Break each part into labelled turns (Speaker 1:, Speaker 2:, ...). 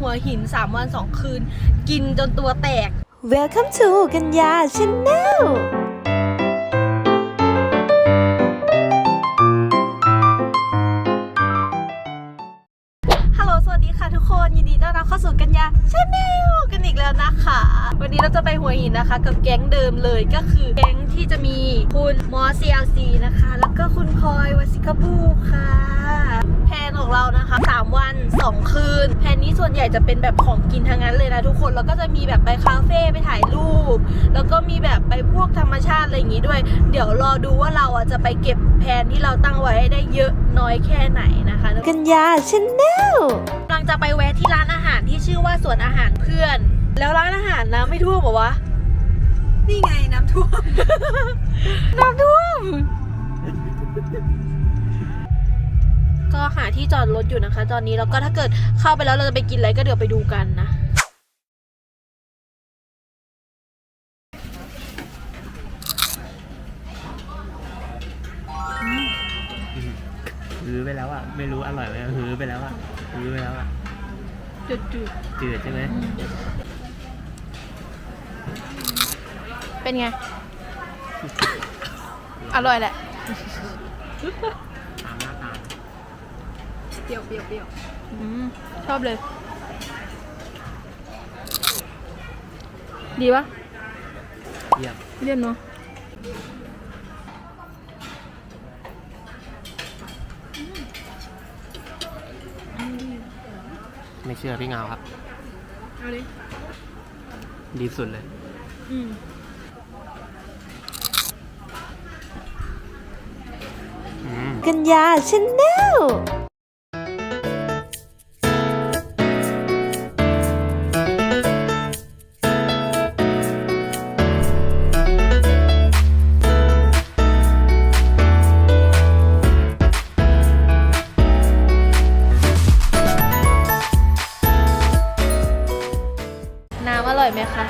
Speaker 1: หัวหิน 3 วัน 2 คืน กินจนตัวแตก
Speaker 2: Welcome to กัญญา Channel
Speaker 1: ฮัล ญาชาแนลกันอีกแล้วนะคะ วันนี้เราจะไปหัวหินนะคะ กับแก๊งเดิมเลยก็คือแก๊งที่จะมีคุณมอส CLC นะคะ แล้วก็คุณพลอยวสิกบูค่ะ แพลนของเรานะคะ 3 วัน 2 คืน แพลนนี้ส่วนใหญ่จะเป็นแบบของกินทั้งนั้นเลยนะทุกคนแล้วก็จะมีแบบไปคาเฟ่ไปถ่ายรูป แล้วก็มีแบบไปพวกธรรมชาติอะไรอย่างงี้ด้วย เดี๋ยวรอดูว่าเราอะจะไปเก็บแผนที่เราตั้งไว้ได้เยอะน้อยแค่ไหนนะคะ
Speaker 2: กัญญา Channel
Speaker 1: กำลั ว่าสวนอาหารเพื่อน แล้วร้านอาหารนะไม่ท่วมเหรอวะ
Speaker 3: นี่ไงน้ำท่วม
Speaker 1: น้ำท่วม ก็หาที่จอดรถอยู่นะคะ ตอนนี้แล้วก็ถ้าเกิดเข้าไปแล้วเราจะไปกินอะไรก็เดี๋ยวไปดูกันนะ
Speaker 4: ฮือไปแล้วอะ ไม่รู้อร่อยไหมฮือไปแล้วอะฮือไปแล้วอะ
Speaker 1: จุด
Speaker 4: จืดใช่ไหม
Speaker 1: ๆเป็นไง อร่อยแหละ
Speaker 4: ตามหน้าตา
Speaker 3: เปรี้ยวเปรี้ยวเปรี้ยว
Speaker 1: อืมชอบเลย ดีปะ
Speaker 4: เยี่ยม
Speaker 1: เลี่ยนเนาะ
Speaker 4: เชื่อพี่เงาครับ
Speaker 3: เอาดิ
Speaker 4: ดีสุดเลย
Speaker 1: อืม
Speaker 4: อืม
Speaker 2: กัญญา Channel
Speaker 1: น้ คะ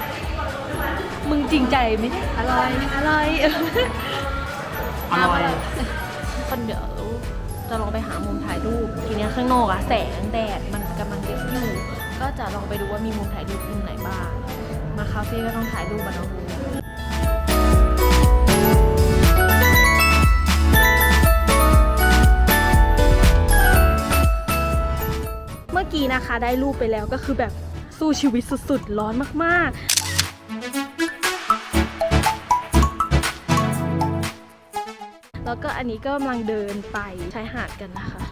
Speaker 1: มึงจริงใจไหมเนี่ยอร่อย อร่อย
Speaker 4: อร่อย
Speaker 1: คนเดี๋ยวจะลองไปหามุมถ่ายรูป ทีเนี้ยข้างนอกอะแสงแดดมันกำลังเยอะอยู่ ก็จะลองไปดูว่ามีมุมถ่ายรูปมุมไหนบ้าง มาคาเฟ่ก็ต้องถ่ายรูปอะเนาะเมื่อกี้นะคะได้รูปไปแล้วก็คือแบบ สู้ชีวิตสุดๆ ร้อนมากๆ แล้วก็อันนี้ก็กำลังเดินไปชายหาดกันนะคะ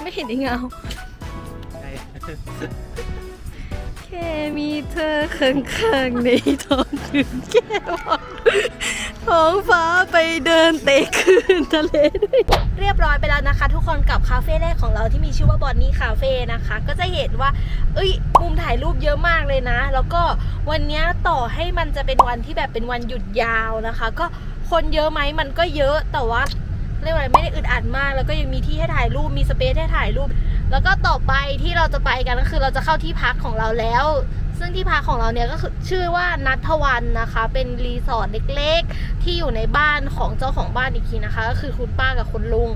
Speaker 1: ไม่เห็นได้เงา มีเธอข้างๆในท้องคืนแก้วท้องฟ้าไปเดินเตะคืนทะเลด้วยเรียบร้อยไปแล้วนะคะ ทุกคนกับคาเฟ่แรกของเราที่มีชื่อว่าบอนนี่คาเฟ่นะคะ ก็จะเห็นว่า เอ้ยมุมถ่ายรูปเยอะมากเลยนะ แล้วก็วันนี้ต่อให้มันจะเป็นวันที่แบบเป็นวันหยุดยาวนะคะ ก็คนเยอะไหมมันก็เยอะแต่ว่าเรียกว่าอะไรไม่ได้อึดอัดมาก แล้วก็ยังมีที่ให้ถ่ายรูปมีสเปซให้ถ่ายรูป แล้วก็ต่อไปที่เราจะไปกันก็คือเราจะเข้าที่พักของเราแล้ว ซึ่งที่พักของเราเนี่ยก็คือชื่อว่านัทวันนะคะ เป็นรีสอร์ทเล็กๆ ที่อยู่ในบ้านของเจ้าของบ้านอีกทีนะคะ ก็คือคุณป้ากับคุณลุง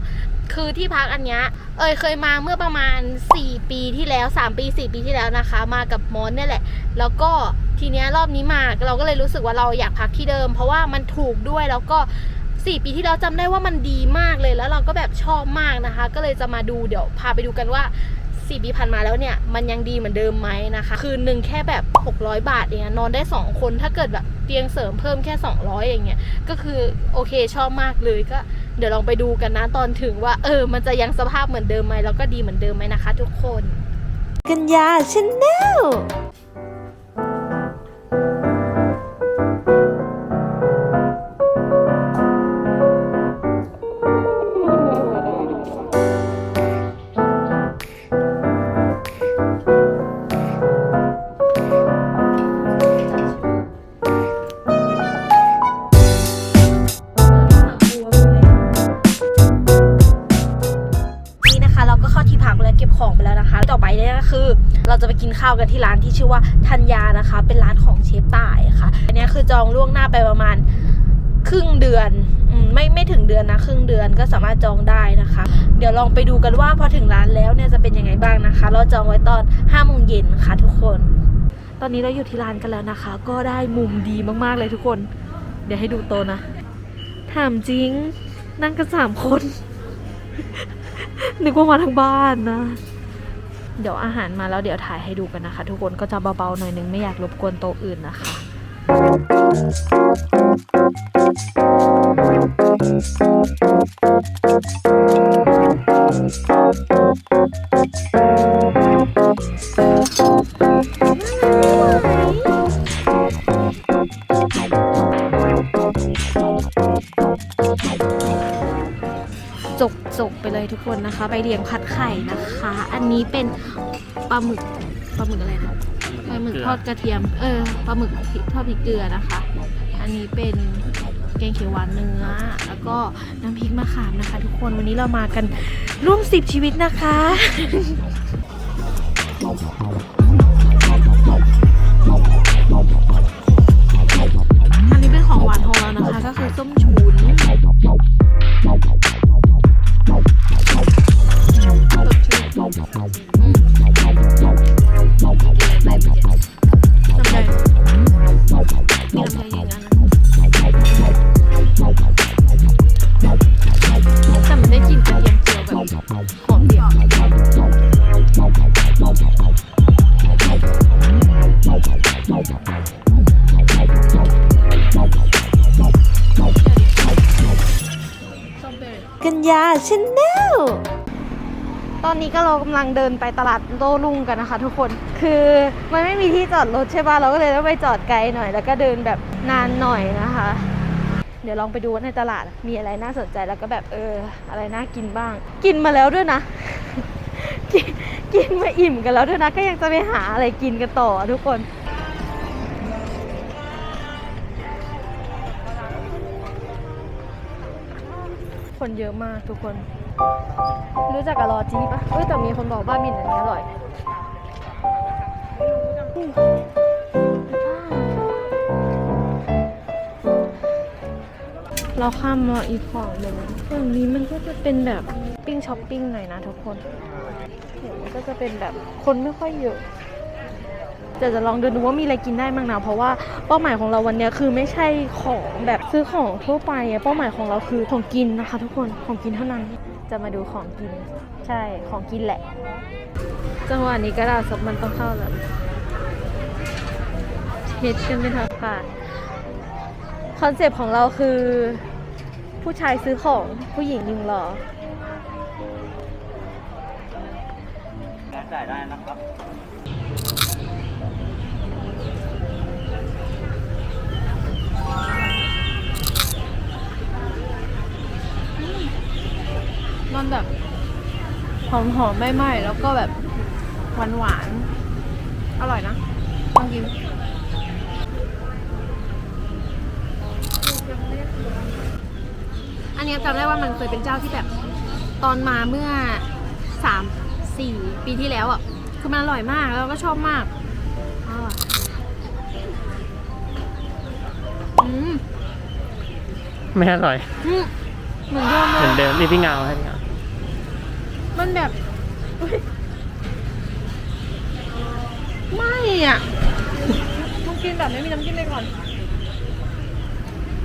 Speaker 1: คือที่พักอันเนี้ยเอยเคยมาเมื่อประมาณ 4 ปีที่แล้ว 3 ปี 4 ปีที่แล้วนะคะ มากับมอนเนี่ยแหละ แล้วก็ทีเนี้ยรอบนี้มาเราก็เลยรู้สึกว่าเราอยากพักที่เดิม เพราะว่ามันถูกด้วยแล้วก็สี่ปีที่แล้วจำได้ว่ามันดีมากเลยแล้วเราก็แบบชอบมากนะคะ ก็เลยจะมาดูเดี๋ยวพาไปดูกันว่า สี่ปีผ่านมาแล้วเนี่ย มันยังดีเหมือนเดิมไหมนะคะ คืนหนึ่งแค่แบบ 600 บาทเองนอนได้ 2 คนถ้าเกิดแบบเตียงเสริมเพิ่มแค่ 200 อย่างเงี้ยก็คือโอเคชอบมากเลยก็เดี๋ยวลองไปดูกันนะตอนถึงว่า เออ มันจะยังสภาพเหมือนเดิมไหมแล้วก็ดีเหมือนเดิมไหมนะคะ ทุกคน
Speaker 2: กัญญา Channel
Speaker 1: นี่นะคะเราแล้วเก็บของไปแล้ ดือนอมไม่ไม่ถึงเดือนนะครึ่งเดือนก็สามารถจองได้นะคะ เดี๋ยวลองไปดูกันว่าพอถึงร้านแล้วเนี่ยจะเป็นยังไงบ้างนะคะ เราจองไว้ตอน5โมงเย็นค่ะทุกคน ตอนนี้เราอยู่ที่ร้านกันแล้วนะคะ ก็ได้มุมดีมากๆเลยทุกคน เดี๋ยวให้ดูโตนะถามจริง นั่งกันสามคน นึกว่ามาทั้งบ้านนะเดี๋ยวอาหารมาแล้วเดี๋ยวถ่ายให้ดูกันนะคะ ทุกคนก็จะเบาๆหน่อยนึงไม่อยากรบกวนโต๊ะอื่นนะคะ จกจกไปเลยทุกคนนะคะไปเรียงผัดไข่นะคะ อันนี้เป็นปลาหมึกปลาหมึกอะไรนะปลาหมึกทอดกระเทียม เออปลาหมึกทอดพริกเกลือนะคะ นนี้เป็นแกงเขียวหวานเนื้อ แล้วก็น้ำพริกมะขามนะคะ ทุกคนวันนี้เรามากันร่วมสิบชีวิตนะคะ ลังเดิ
Speaker 2: น
Speaker 1: ไปตลาดโต้รุ่งกันนะคะ ทุกคน คือมันไม่มีที่จอดรถใช่ป่ะ เราก็เลยต้องไปจอดไกลหน่อย แล้วก็เดินแบบนานหน่อยนะคะ เดี๋ยวลองไปดูว่าในตลาดมีอะไรน่าสนใจแล้วก็แบบเออ อะไรน่ากินบ้าง กินมาแล้วด้วยนะกกินมาอิ่มกันแล้วด้วยนะ ก็ยังจะไปหาอะไรกินกันต่อทุกคนคนเยอะมากทุกคน รู้จักกับรอจีปะเอ้ยแต่มีคนบอกบ้ามินอันนี้อร่อยเราข้ามมาอีกฝั่งหนึ่งฝั่งนี้มันก็จะเป็นแบบปิ้งช้อปปิ้งหน่อยนะทุกคนเห็นมันก็จะเป็นแบบคนไม่ค่อยเยอะ แต่จะลองเดินดูว่ามีอะไรกินได้มั้งนะเพราะว่าเป้าหมายของเราวันนี้คือไม่ใช่ของแบบซื้อของทั่วไปเป้าหมายของเราคือของกินนะคะ ทุกคนของกินเท่านั้น จะมาดูของกิน ใช่ของกินแหละ จังหวะนี้กระดาษซบมันต้องเข้าแล้วเฮ็ดกันไม่ทันค่ะคอนเซปต์ของเราคือผู้ชายซื้อของผู้หญิงยิงรอ
Speaker 4: จ่ายได้นะครับ
Speaker 1: มันแบบหอมหอมไม่ไหม้แล้วก็แบบหวานหวานๆอร่อยนะลองกินอันเนี้ยจำได้ว่ามันเคยเป็นเจ้าที่แบบตอนมาเมื่อสามสี่ปีที่แล้วอะคือมันอร่อยมากแล้วก็ชอบมากอร่อยอืม
Speaker 4: ไม่อร่อย
Speaker 1: อืมเหมือนเดิม
Speaker 4: เห
Speaker 1: เล
Speaker 4: มือยนเดิมนี่พี่เงาให้พี่เงา
Speaker 1: มันแบบอุ๊ยไม่อะมึงกินแบบไม่มีน้ำจิ้มไปก่อน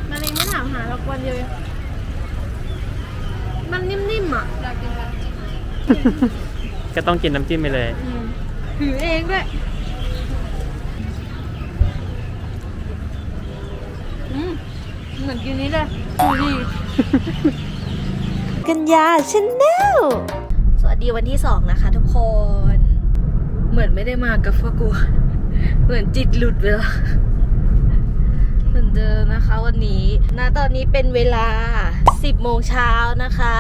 Speaker 1: มันเองไม่ถามหาเราวันเดียวเองมันนิ่มๆอะอยากกินแบบ
Speaker 4: ก็ต้องกินน้ำจิ้มไปเลย
Speaker 1: ถือเองด้วยอืมเหมือนกินนี้เลยดูดี
Speaker 2: กัญญาชาแนล
Speaker 1: สวัส ดีวันที่สองนะคะทุกคน เหมือนไม่ได้มากับพวกกูเหมือนจิตหลุดไปแล้วเหมือนเดิมนะคะวันนี้นะตอนนี้เป็นเวลา 10โมงเช้านะคะ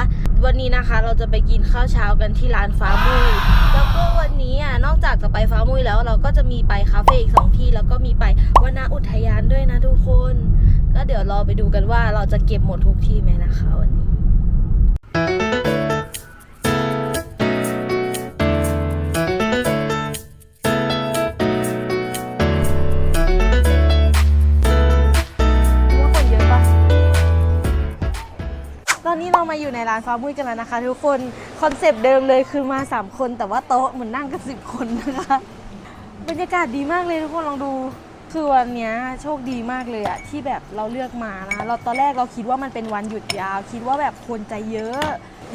Speaker 1: วันนี้นะคะเราจะไปกินข้าวเช้ากันที่ร้านฟ้ามุยแล้วก็วันนี้อะนอกจากจะไปฟ้ามุยแล้ว เราก็จะมีไปคาเฟ่อีกสองที่แล้วก็มีไปวนาอุทยานด้วยนะทุกคน ก็เดี๋ยวรอไปดูกันว่าเราจะเก็บหมดทุกที่ไหมนะคะวันนี้านฟ้ามุ้ยกันแล้วนะคะ ทุกคนคอนเซปต์เดิมเลยคือมา 3 คน แต่ว่าโต๊ะเหมือนนั่งกัน10 คนนะคะบรรยากาศดีมากเลยทุกคนลองดูคือวันนี้โชคดีมากเลยอะที่แบบเราเลือกมานะเราตอนแรกเราคิดว่ามันเป็นวันหยุดยาว คิดว่าแบบคนจะเยอะ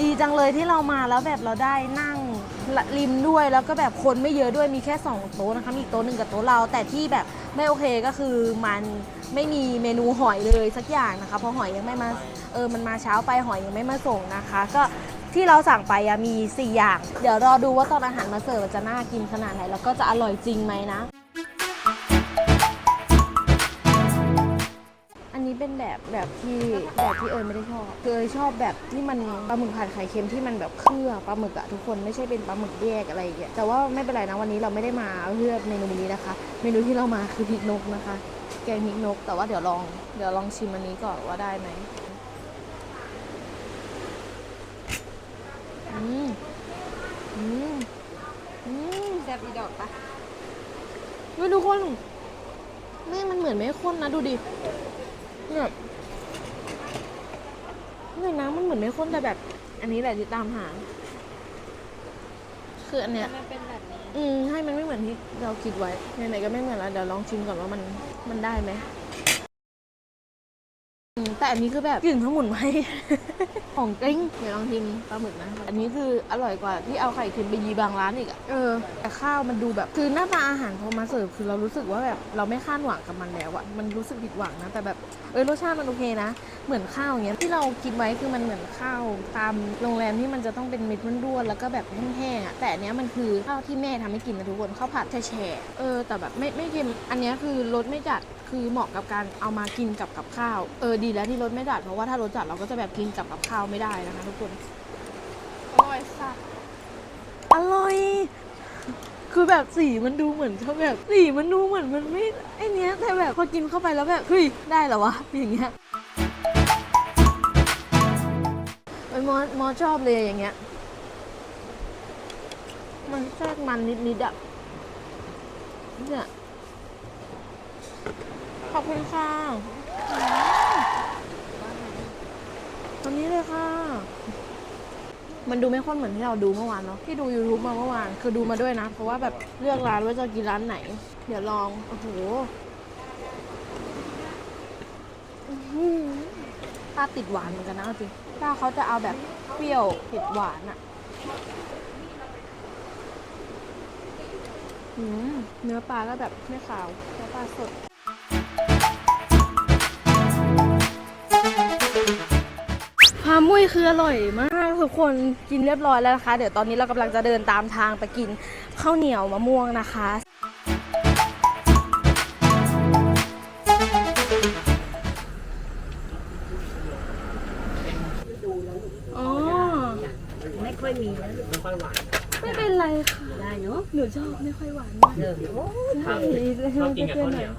Speaker 1: ดีจังเลยที่เรามาแล้วแบบเราได้นั่ง ริมด้วยแล้วก็แบบคนไม่เยอะด้วยมีแค่สองโต๊ะนะคะ มีอีกโต๊ะหนึ่งกับโต๊ะเรา แต่ที่แบบไม่โอเคก็คือมันไม่มีเมนูหอยเลยสักอย่างนะคะ เพราะหอยยังไม่มาเออมันมาเช้าไปหอยยังไม่มาส่งนะคะ ก็ที่เราสั่งไปมี 4 อย่าง เดี๋ยวรอดูว่าตอนอาหารมาเสิร์ฟจะน่ากินขนาดไหนแล้วก็จะอร่อยจริงไหมนะ นี้เป็นแบบแบบที่แบบที่เอิญไม่ได้ชอบคือเอยชอบแบบที่มันปลาหมึกผัดไข่เค็มที่มันแบบเคลือบปลาหมึกอะทุกคนไม่ใช่เป็นปลาหมึกแยกอะไรอย่างเงี้ยแต่ว่าไม่เป็นไรนะวันนี้เราไม่ได้มาเพื่อเมนูนี้นะคะ เมนูที่เรามาคือพริกนกนะคะ แกงพริกนก แต่ว่าเดี๋ยวลองเดี๋ยวลองชิมอันนี้ก่อนว่าได้ไหมอืมอืมอืม
Speaker 3: แซ่บอีดอกปะ
Speaker 1: เฮ้ยทุกคนไม่มันเหมือนไม่ข้นนะดูดิ เนี่ยเนี่ยน้ำมันเหมือนไม่ข้นแต่แบบ อันนี้แหละที่ตามหา คืออันเนี้ย
Speaker 3: มันเป็นแบบนี้
Speaker 1: อืมให้มันไม่เหมือนที่เราคิดไว้ไหนๆก็ไม่เหมือนแล้วเดี๋ยวลองชิมก่อนว่ามันมันได้ไหมอืม แต่อันนี้คือแบบกลิ่นสมุนไพร ของจริงเดี๋ยวลองชิมปลาหมึกนะ อันนี้คืออร่อยกว่าที่เอาไข่เค็มไปยีบางร้านอีกอะเออ แต่ข้าวมันดูแบบ คือหน้าตาอาหารพอมาเสิร์ฟคือเรารู้สึกว่าแบบเราไม่คาดหวังกับมันแล้วอะมันรู้สึกผิดหวังนะ แต่แบบ เออรสชาติมันโอเคนะ เหมือนข้าวอย่างเงี้ยที่เราคิดไว้คือมันเหมือนข้าวตามโรงแรมที่มันจะต้องเป็นเม็ดร่วนๆแล้วก็แบบแห้งๆอะแต่อันเนี้ยมันคือข้าวที่แม่ทำให้กินนะทุกคนข้าวผัดแช่ๆเออแต่แบบไม่ไม่เค็มอันเนี้ยคือรสไม่จัดคือเหมาะกับการเอามากินกับกับข้าว เออดีแล้วที่รสไม่จัดเพราะว่าถ้ารสจัดเราก็จะแบบกินกับกับข้าวไม่ได้นะคะทุกคน
Speaker 3: อร่อยสัตว์
Speaker 1: อร่อยคือแบบสีมันดูเหมือนเขาแบบสีมันดูเหมือนมันไม่ไอเนี้ยแต่แบบพอกินเข้าไปแล้วแบบเฮ้ยได้เหรอวะอย่างเงี้ย อมอชอบเลยอย่างเงี้ย มันแทรกมันนิดๆอะเนี่ยขอบคุณค่ะตอนนี้เลยค่ะ มันดูไม่ข้นเหมือนที่เราดูเมื่อวานเนาะ ที่ดู YouTube มาเมื่อวาน คือดูมาด้วยนะ เพราะว่าแบบเลือกร้านว่าจะกินร้านไหน เดี๋ยวลอง โอ้โหอื้อหือป้าติดหวานเหมือนกันนะจริง ป้าเขาจะเอาแบบเปรี้ยวเผ็ดหวานอะเนื้อปลาก็แบบไม่ขาวเนื้อปลาสดพามุ้ยคืออร่อยมากทุกคนกินเรียบร้อยแล้วนะคะ เดี๋ยวตอนนี้เรากำลังจะเดินตามทางไปกินข้าวเหนียวมะม่วงนะคะ
Speaker 5: นาะ
Speaker 1: หนูชอบไม่ค่อยหวานมาก
Speaker 5: เออโอ้
Speaker 1: ใช่
Speaker 4: ชอบกินกับข้าวเหนียว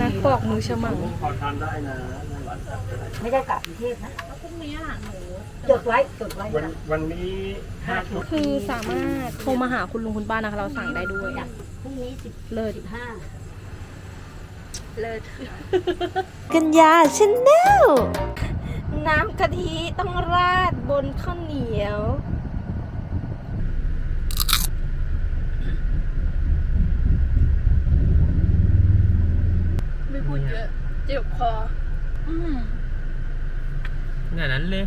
Speaker 1: นักปอกมือฉมัง
Speaker 4: พอทานได้นะ
Speaker 5: ไม่ได้กลับกรุงเทพนะจดไว้จดไว้
Speaker 4: วันวันนี้ห้าทุ่ม
Speaker 1: คือสามารถโทรมาหาคุณลุงคุณป้านะคะเราสั่งได้ด้วย
Speaker 5: พรุ่งนี้สิบ
Speaker 1: เลิศ
Speaker 5: สิบห้า
Speaker 1: เลิศ
Speaker 2: กัญญาชาแนล
Speaker 1: น้ำกะทิต้องราดบนข้าวเหนียว ไม่พูดเยอะ เจ็บคอ อืม
Speaker 4: ขนาดนั้นเลย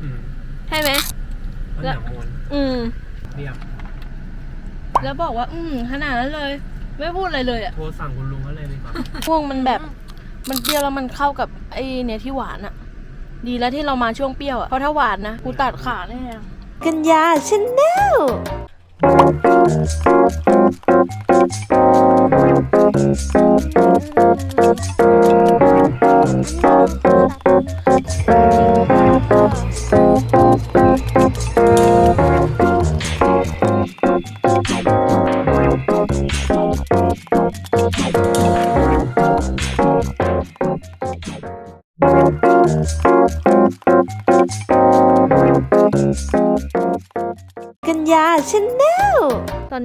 Speaker 4: อืม
Speaker 1: ใช่ไหม
Speaker 4: ข้าวเหนียวมวน
Speaker 1: อืม
Speaker 4: เรียบ
Speaker 1: แล้วบอกว่า อืมขนาดนั้นเลย ไม่พูดอะไรเลยอะ
Speaker 4: โทรสั่งคุณลุงเขาเลยดีกว่า
Speaker 1: ช่วงมันแบบ มันเปรี้ยวแล้วมันเข้ากับไอ้เนี่ยที่หวานอะดีแล้วที่เรามาช่วงเปรี้ยวอะเพราะถ้าหวานนะ กูตัดขาแน่
Speaker 2: กัญญาชาแนลกัญญาชาแนล
Speaker 1: ตอ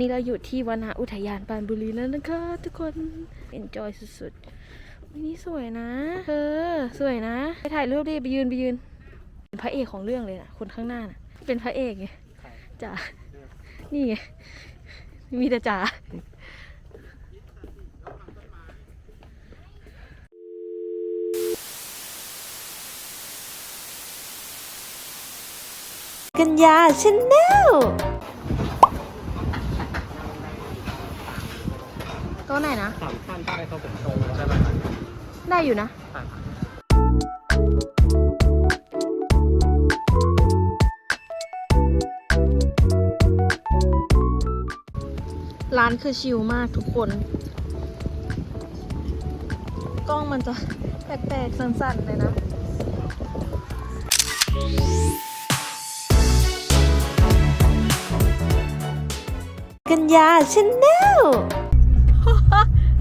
Speaker 1: นอนนี้เราอยู่ที่วนาอุทยานปรานบุรีแล้วนะคะทุกคน enjoy สุดๆวันนี้สวยนะเธอสวยนะ ไปถ่ายรูปดิไปยืนไปยืน เป็นพระเอกของเรื่องเลยนะคนข้างหน้าน่ะเป็นพระเอกไงจ๋านี่ไงมีแต่จ๋า
Speaker 2: กัญญาชาแนล
Speaker 1: ต๊ะไหนนะ
Speaker 4: สามท่านได้เขาผมตรงใช่ไหม
Speaker 1: ได้อยู่นะร้านคือชิลมากทุกคน กล้องมันจะแปลกๆสั่นๆเลยนะ
Speaker 2: กัญญาชาแนล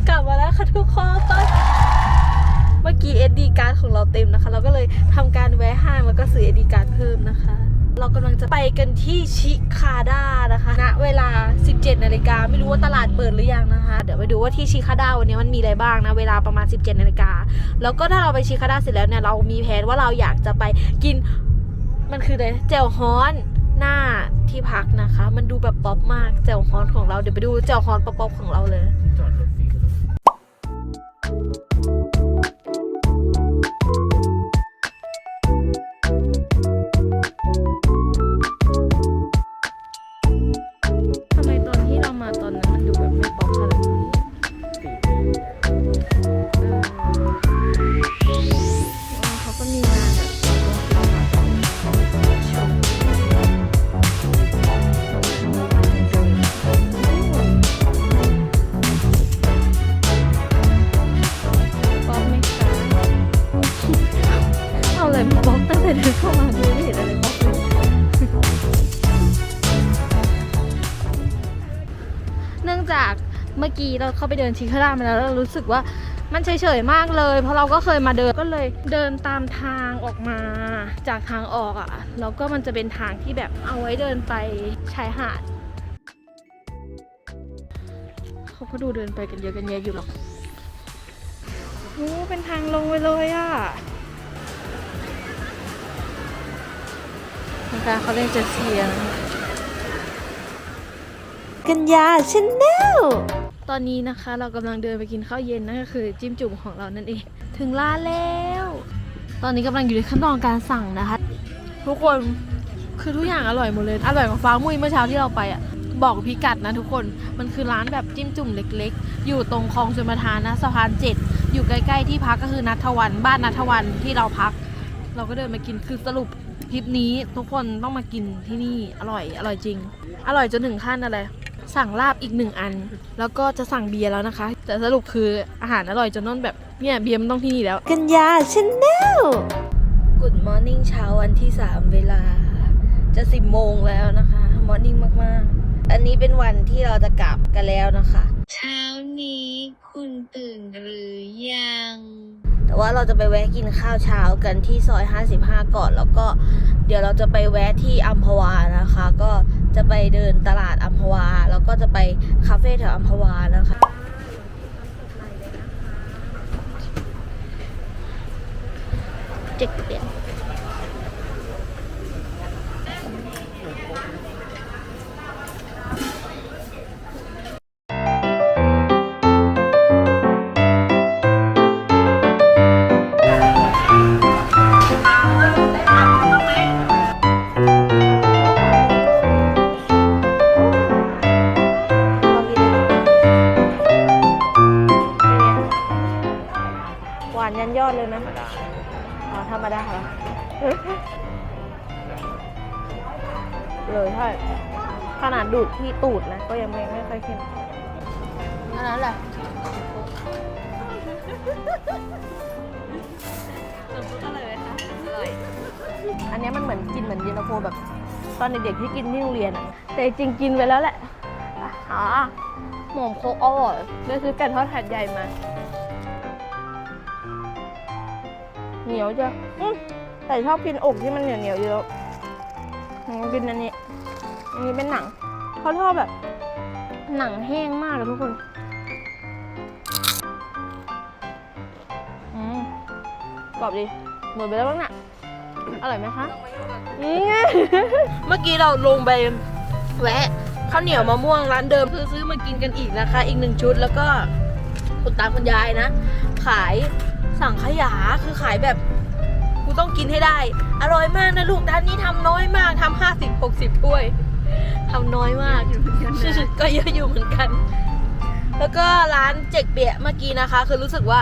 Speaker 1: กลับมาแล้วค่ะทุกคนเมื่อกี้ SD การ์ดของเราเต็มนะคะ เราก็เลยทำการแวะห้างแล้วก็ซื้อ SD การ์ดเพิ่มนะคะ เรากำลังจะไปกันที่ชิคาด้านะคะณเวลา 17นาฬิกาไม่รู้ว่าตลาดเปิดหรือยังนะคะ เดี๋ยวไปดูว่าที่ชิคาด้าวันนี้มันมีอะไรบ้างนะเวลาประมาณ 17นาฬิกาแล้วก็ถ้าเราไปชิคาด้าเสร็จแล้วเนี่ยเรามีแผนว่าเราอยากจะไปกินมันคืออะไรแจ่วฮ้อนหน้าที่พักนะคะ มันดูแบบป๊อปมากแจ่วฮ้อนของเราเดี๋ยวไปดูแจ่วฮ้อนป๊อปของเราเลย กี้เราเข้าไปเดินชิคาร่ามาแล้วเรารู้สึกว่ามันเฉยๆมากเลย เพราะเราก็เคยมาเดินก็เลยเดินตามทางออกมาจากทางออกอะ่ะแล้วก็มันจะเป็นทางที่แบบเอาไว้เดินไปชายหาดเขาก็ดูเดินไปกันเยอะกันแยะอยู่หรอกโอ้เป็นทางลงไปเลยอะ่ะทางการเขาเล่นเจตสกีอะนะ
Speaker 2: กัญญาชาแนล
Speaker 1: ตอนนี้นะคะเรากำลังเดินไปกินข้าวเย็นนั่นก็คือ จิ้มจุ่มของเรานั่นเอง ถึงร้านแล้ว ตอนนี้กำลังอยู่ในขั้นตอนการสั่งนะคะ ทุกคนคือทุกอย่างอร่อยหมดเลยอร่อยกว่าฟ้ามุ้ยเมื่อเช้าที่เราไปอะบอกพิกัดนะทุกคนมันคือร้านแบบจิ้มจุ่มเล็ก ๆ อยู่ตรงคลองชลประทานนะสะพานเจ็ดอยู่ใกล้ๆที่พักก็คือนัทวัน บ้านนัทวันที่เราพัก เราก็เดินมากินคือสรุปทริปนี้ทุกคนต้องมากินที่นี่อร่อยอร่อยจริง อร่อยจนถึงขั้นอะไร สั่งลาบอีกหนึ่งอัน แล้วก็จะสั่งเบียร์แล้วนะคะ แต่สรุปคืออาหารอร่อยจนนั่นแบบเนี่ยเบียร์มันต้องที่นี่แล้ว
Speaker 2: กัญญาชาแนล
Speaker 1: Good Morning เช้าวันที่ 3 เวลา จะ 10 โมงแล้วนะคะ Morning มากๆ อันนี้เป็นวันที่เราจะกลับกันแล้วนะคะ
Speaker 6: เช้านี้คุณตื่นหรือยัง
Speaker 1: แต่ว่าเราจะไปแวะกินข้าวเช้ากันที่ซอย 55 ก่อน แล้วก็เดี๋ยวเราจะไปแวะที่อัมพวานะคะ ก็จะไปเดินตลาดอัมพวา แล้วก็จะไปคาเฟ่แถวอัมพวานะคะเจ็ดเดียน นนั้นแหละน้ำซุปอร่อยไหมคะอร่อยอันเนี้ยมันเหมือนกินเหมือนเย็นตาโฟแบบ ตอนเด็กๆที่กินที่โรงเรียนอะแต่จริงๆกินไปแล้วแหละอ๋อหมอมโคกอร่อยเลยซื้อไก่ทอดแผ่นใหญ่มา เหนียวจ้ะอืมแต่ชอบกินอกที่มันเหนียวเหนียวๆเยอะอืมกินอันนี้ อันนี้เป็นหนังเขาชอบแบบ หนังแห้งมากอะทุกคน รอบดีหมดไปแล้วบ้างน่ะอร่อยไหมคะนี่ไงเมื่อกี้เราลงไปแวะข้าวเหนียวมะม่วงร้านเดิมคือซื้อมากินกันอีกนะคะ อีกหนึ่งชุดแล้วก็คุณตาคุณยายนะ ขายสั่งขยาคือขายแบบกูต้องกินให้ได้ อร่อยมากนะลูกด้านนี้ทำน้อยมากทำห้าสิบหกสิบถ้วยทำน้อยมากก็เยอะอยู่เหมือนกัน แล้วก็ร้านเจ็กเปียเมื่อกี้นะคะ คือรู้สึกว่า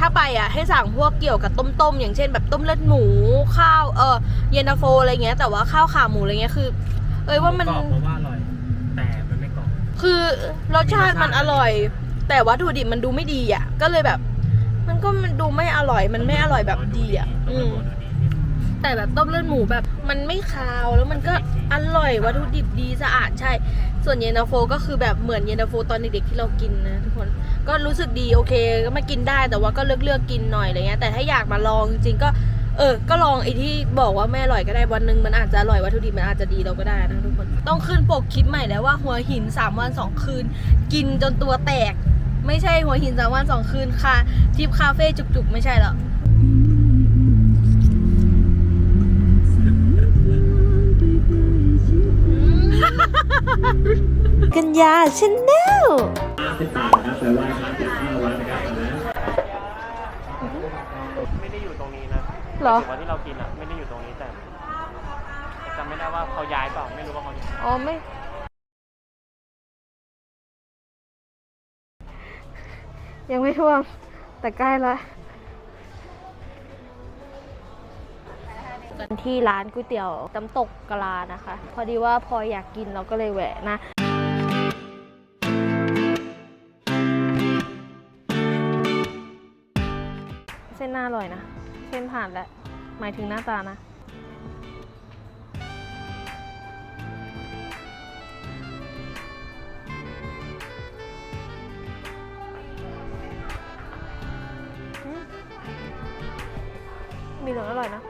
Speaker 1: ถ้าไปอะให้สั่งพวกเกี่ยวกับต้มๆอย่างเช่น แบบต้มเลือดหมูข้าวเออเย็นตาโฟอะไรเงี้ยแต่ว่าข้าวขาหมูอะไรเงี้ยคือ เอ้ยว่ามัน
Speaker 4: กรอบเพราะว่าอร่อย แต่มันไม่กรอบ
Speaker 1: คือรสชาติมันอร่อย แต่วัตถุดิบมันดูไม่ดีอะ ก็เลยแบบ มันก็มันดูไม่อร่อยมันไม่อร่อยแบบดีอะ อืม แต่แบบต้มเลือดหมูแบบมันไม่คาวแล้วมันก็อร่อยวัตถุดิบดีสะอาดใช่ ส่วนเย็นตาโฟก็คือแบบเหมือนเย็นตาโฟตอนเด็กๆที่เรากินนะทุกคนก็รู้สึกดีโอเคก็มากินได้แต่ว่าก็เลือกเลือกกินหน่อยอะไรเงี้ยแต่ถ้าอยากมาลองจริงๆก็เออ ก็ลองไอ้ที่บอกว่าไม่อร่อยก็ได้วันหนึ่งมันอาจจะอร่อยวัตถุดิบมันอาจจะดีเราก็ได้นะทุกคน ต้องขึ้นปกคลิปใหม่แล้วว่าหัวหินสามวันสองคืน กินจนตัวแตก ไม่ใช่หัวหินสามวันสองคืนค่ะทิปคาเฟ่จุกๆ ไม่ใช่หรอ ก
Speaker 2: กัญญาชาแนล
Speaker 4: ไม่ได้อยู่ตรงนี้นะ
Speaker 1: เหรอ
Speaker 4: ถือว่าที่เรากินอะไม่ได้อยู่ตรงนี้แต่จำไม่ได้ว่าเขาย้ายเปล่าไม่รู้ว่าเขาย้าย
Speaker 1: อ๋อไม่ ยังไม่ท่วมแต่ใกล้แล้ว กันที่ร้านก๋วยเตี๋ยวน้ำตกกะลานะคะ พอดีว่าพออยากกินเราก็เลยแวะนะเส้นหน้าอร่อยนะ เส้นผ่านแล้ว หมายถึงหน้าตานะมีเหลืองอร่อยนะ